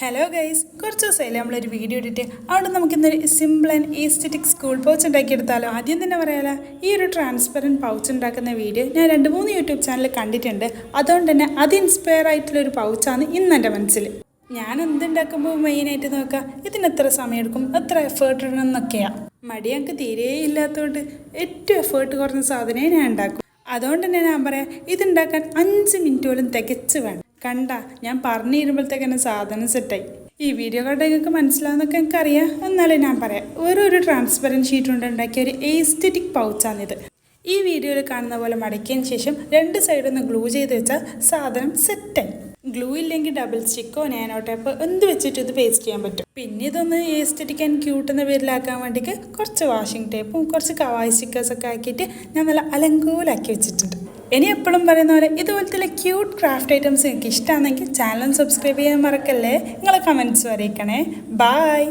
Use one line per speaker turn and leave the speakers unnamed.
Hello guys കുറച്ച് ദിവസമായില്ലേ നമ്മളൊരു video ഇട്ടിട്ട്. അവിടെ നമുക്ക് ഇന്നൊരു simple and aesthetic school pouch ഉണ്ടാക്കിയെടുത്താലോ? ആദ്യം തന്നെ പറയാലോ ഈ ഒരു ട്രാൻസ്പെറന്റ് പൗച്ച് ഉണ്ടാക്കുന്ന വീഡിയോ ഞാൻ രണ്ട് മൂന്ന് യൂട്യൂബ് ചാനൽ കണ്ടിട്ടുണ്ട്. അതുകൊണ്ട് തന്നെ അത് ഇൻസ്പയർ ആയിട്ടുള്ളൊരു പൗച്ചാണ് ഇന്ന് എന്റെ മനസ്സിൽ. ഞാൻ എന്തുണ്ടാക്കുമ്പോൾ മെയിനായിട്ട് നോക്കുക ഇതിന് എത്ര സമയമെടുക്കും എത്ര എഫേർട്ട് ഇടണം എന്നൊക്കെയാണ് മടി ഞങ്ങൾക്ക് തീരെ ഇല്ലാത്തതുകൊണ്ട് ഏറ്റവും എഫേർട്ട് കുറഞ്ഞ സാധനമേ ഞാൻ ഉണ്ടാക്കും. അതുകൊണ്ട് തന്നെ ഞാൻ പറയാം ഇതുണ്ടാക്കാൻ അഞ്ച് മിനിറ്റ് പോലും തികച്ച് വേണം. കണ്ട ഞാൻ പറഞ്ഞു തരുമ്പോഴത്തേക്കന്നെ സാധനം സെറ്റായി ഈ വീഡിയോ കണ്ട നിങ്ങൾക്ക് മനസ്സിലാവുന്നൊക്കെ എനിക്കറിയാം. എന്നാലും ഞാൻ പറയാം. ഒരു ട്രാൻസ്പെറന്റ് ഷീറ്റ് കൊണ്ട് ഉണ്ടാക്കിയ ഒരു പൗച്ചാണ് പൗച്ചാണിത് ഈ വീഡിയോയിൽ കാണുന്ന പോലെ മടക്കിയതിന് ശേഷം രണ്ട് സൈഡിൽ നിന്ന് ഗ്ലൂ ചെയ്ത് വെച്ചാൽ സാധനം സെറ്റായി ഗ്ലൂ ഇല്ലെങ്കിൽ ഡബിൾ സ്റ്റിക്കോ നാനോ ടേപ്പ് എന്ത് വെച്ചിട്ട് ഇത് പേസ്റ്റ് ചെയ്യാൻ പറ്റും. പിന്നെ ഇതൊന്ന് എസ്തറ്റിക് ആൻഡ് ക്യൂട്ട് എന്ന പേരിലാക്കാൻ വേണ്ടിയിട്ട് കുറച്ച് വാഷിംഗ് ടേപ്പും കുറച്ച് കവായി സ്റ്റിക്കേഴ്സൊക്കെ ആക്കിയിട്ട് ഞാൻ നല്ല അലങ്കൂലാക്കി വെച്ചിട്ടുണ്ട്. ഇനി എപ്പോഴും പറയുന്ന പോലെ ഇതുപോലത്തെ ക്യൂട്ട് ക്രാഫ്റ്റ് ഐറ്റംസ് നിങ്ങൾക്ക് ഇഷ്ടമാണെങ്കിൽ ചാനൽ സബ്സ്ക്രൈബ് ചെയ്യാൻ മറക്കല്ലേ? നിങ്ങളെ കമൻസ് അറിയിക്കണേ. ബായ്